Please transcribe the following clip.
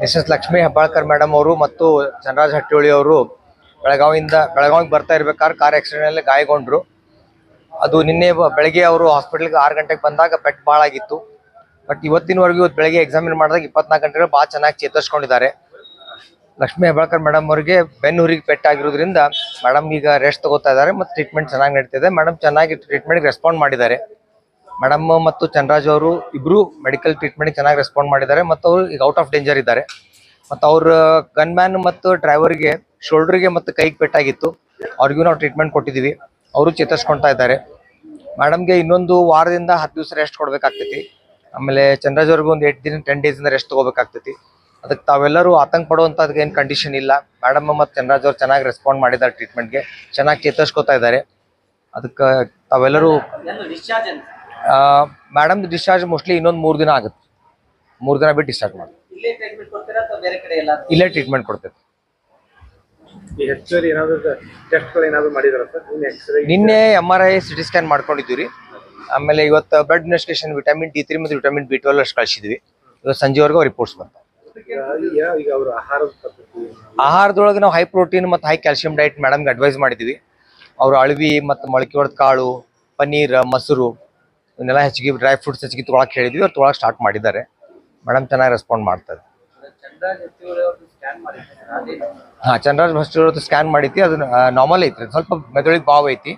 Mrs Lakshmi Hebbalkar madam ಅವರು ಮತ್ತು ಚಂದ್ರರಾಜ್ ಹಟ್ಟಿಹೊಳಿ ಅವರು ಬೆಳಗಾವಿಯಿಂದ, ಬೆಳಗಾವಿಗೆ ಬರ್ತಾ ಇರ್ಬೇಕಾದ್ರೆ ಕಾರ್ ಆಕ್ಸಿಡೆಂಟಲ್ಲಿ ಗಾಯಗೊಂಡ್ರು. ಅದು ನಿನ್ನೆ ಬೆಳಗ್ಗೆ ಅವರು ಹಾಸ್ಪಿಟಲ್ಗೆ ಆರು ಗಂಟೆಗೆ ಬಂದಾಗ ಪೆಟ್ ಭಾಳ ಆಗಿತ್ತು. ಬಟ್ ಇವತ್ತಿನವರೆಗೂ ಇವತ್ತು ಬೆಳಗ್ಗೆ ಎಕ್ಸಾಮಿನ್ ಮಾಡಿದಾಗ ಇಪ್ಪತ್ನಾಲ್ಕು ಗಂಟೆಗಳು ಭಾಳ ಚೆನ್ನಾಗಿ ಚೇತರಿಸ್ಕೊಂಡಿದ್ದಾರೆ. ಲಕ್ಷ್ಮೀ ಹೆಬ್ಬಾಳ್ಕರ್ ಮೇಡಮ್ ಅವರಿಗೆ ಬೆನ್ನೂರಿಗೆ ಪೆಟ್ಟಾಗಿರೋದ್ರಿಂದ ಮೇಡಮ್ ಈಗ ರೆಸ್ಟ್ ತಗೋತಾ ಇದ್ದಾರೆ ಮತ್ತು ಟ್ರೀಟ್ಮೆಂಟ್ ಚೆನ್ನಾಗಿ ನಡೀತಿದೆ ಮೇಡಮ್ ಚೆನ್ನಾಗಿ ಟ್ರೀಟ್ಮೆಂಟ್ಗೆ ರೆಸ್ಪಾಂಡ್ ಮಾಡಿದ್ದಾರೆ. ಮೇಡಮ್ ಮತ್ತು ಚನ್ರಾಜ್ ಅವರು ಇಬ್ರು ಮೆಡಿಕಲ್ ಟ್ರೀಟ್ಮೆಂಟ್ ಚೆನ್ನಾಗಿ ರೆಸ್ಪಾಂಡ್ ಮಾಡಿದ್ದಾರೆ ಮತ್ತು ಅವರು ಈಗ ಔಟ್ ಆಫ್ ಡೇಂಜರ್ ಇದ್ದಾರೆ. ಮತ್ತು ಅವ್ರ ಗನ್ ಮ್ಯಾನ್ ಮತ್ತು ಡ್ರೈವರ್ಗೆ ಶೋಲ್ಡರ್ಗೆ ಮತ್ತು ಕೈಗೆ ಪೆಟ್ಟಾಗಿತ್ತು. ಅವ್ರಿಗೂ ನಾವು ಟ್ರೀಟ್ಮೆಂಟ್ ಕೊಟ್ಟಿದ್ದೀವಿ. ಅವರು ಚೇತರಿಸ್ಕೊಳ್ತಾ ಇದ್ದಾರೆ. ಮೇಡಮ್ಗೆ ಇನ್ನೊಂದು ವಾರದಿಂದ ಹತ್ತು ದಿವಸ ರೆಸ್ಟ್ ಕೊಡಬೇಕಾಗ್ತೈತಿ. ಆಮೇಲೆ ಚಂದ್ರಾಜ್ ಅವ್ರಿಗೂ ಒಂದು ಎಂಟು ದಿನ ಟೆನ್ ಡೇಸಿಂದ ರೆಸ್ಟ್ ತೊಗೋಬೇಕಾಗ್ತೈತಿ. ಅದಕ್ಕೆ ತಾವೆಲ್ಲರೂ ಆತಂಕ ಪಡುವಂಥದ್ದು ಕಂಡೀಷನ್ ಇಲ್ಲ. ಮೇಡಮ್ ಮತ್ತು ಚಂದ್ರಾಜ್ ಅವ್ರು ಚೆನ್ನಾಗಿ ರೆಸ್ಪಾಂಡ್ ಮಾಡಿದ್ದಾರೆ ಟ್ರೀಟ್ಮೆಂಟ್ಗೆ ಚೆನ್ನಾಗಿ ಚೇತರಿಸ್ಕೊತಾ ಇದ್ದಾರೆ. ಅದಕ್ಕೆ ತಾವೆಲ್ಲರೂ ಮೇಡಮ್ ಡಿಸ್ಚಾರ್ಜ್ ಮೋಸ್ಟ್ಲಿ ಇನ್ನೊಂದು ಮೂರು ದಿನ ಆಗುತ್ತೆ. ಮೂರು ದಿನ ಬಿಟ್ಟು ಡಿಸ್ಚಾರ್ಜ್ ಮಾಡಿ ಇಲ್ಲೇ ಟ್ರೀಟ್ಮೆಂಟ್ ಕೊಡ್ತೀರಾ ಅಥವಾ ಬೇರೆ ಕಡೆ ಎಲ್ಲ ಇಲ್ಲೇ ಟ್ರೀಟ್ಮೆಂಟ್ ಕೊಡ್ತೇವೆ. ನಿನ್ನೆ M R I CT scan ಮಾಡ್ಕೊಂಡಿದ್ವಿ ರೀ. ಆಮೇಲೆ ಇವತ್ತು blood investigation vitamin D three ಮತ್ತು ವಿಟಮಿನ್ ಬಿ ಟ್ವೆಲ್ ಅಷ್ಟು ಕಳಿಸಿದ್ವಿ. ಇವತ್ತು ಸಂಜೆವರೆಗೂ ರಿಪೋರ್ಟ್ಸ್ ಬಂತು ಈಗ ಈಗ ಅವ್ರ ಆಹಾರದ ಪದ್ಧತಿ ಆಹಾರದೊಳಗೆ ನಾವು ಹೈ ಪ್ರೋಟೀನ್ ಮತ್ತು ಹೈ ಕ್ಯಾಲ್ಸಿಯಂ ಡೈಟ್ ಮೇಡಮ್ಗೆ ಅಡ್ವೈಸ್ ಮಾಡಿದ್ವಿ ಅವರು ಅಳವಿ ಮತ್ತು ಮೊಳಕೆ ಹೊಡೆದ ಕಾಳು ಪನ್ನೀರ್ ಮೊಸರು ಇವನ್ನೆಲ್ಲ ಹೆಚ್ಚಿಗೆ ಡ್ರೈ ಫ್ರೂಟ್ಸ್ ಹೆಚ್ಚಿಗೆ ತೊಗೊಳಕ್ಕೆ ಹೇಳಿದ್ವಿ, ಅವ್ರು ತೊಗೊಳಕ್ಕೆ ಸ್ಟಾರ್ಟ್ ಮಾಡಿದ್ದಾರೆ. ಮೇಡಮ್ ಚೆನ್ನಾಗಿ ರೆಸ್ಪಾಂಡ್ ಮಾಡ್ತಾರೆ. ಅವ್ರದ್ದು ಮಾಡಿತಿ ಹಾಂ ಚಂದ್ರರಾಜ್ ಭಸ್ಟರ್ ಸ್ಕ್ಯಾನ್ ಮಾಡಿದ್ವಿ, ಅದು ನಾರ್ಮಲ್ ಐತ್ರಿ, ಸ್ವಲ್ಪ ಮೆದುಳಿಗೆ ಬಾವ್ ಐತಿ.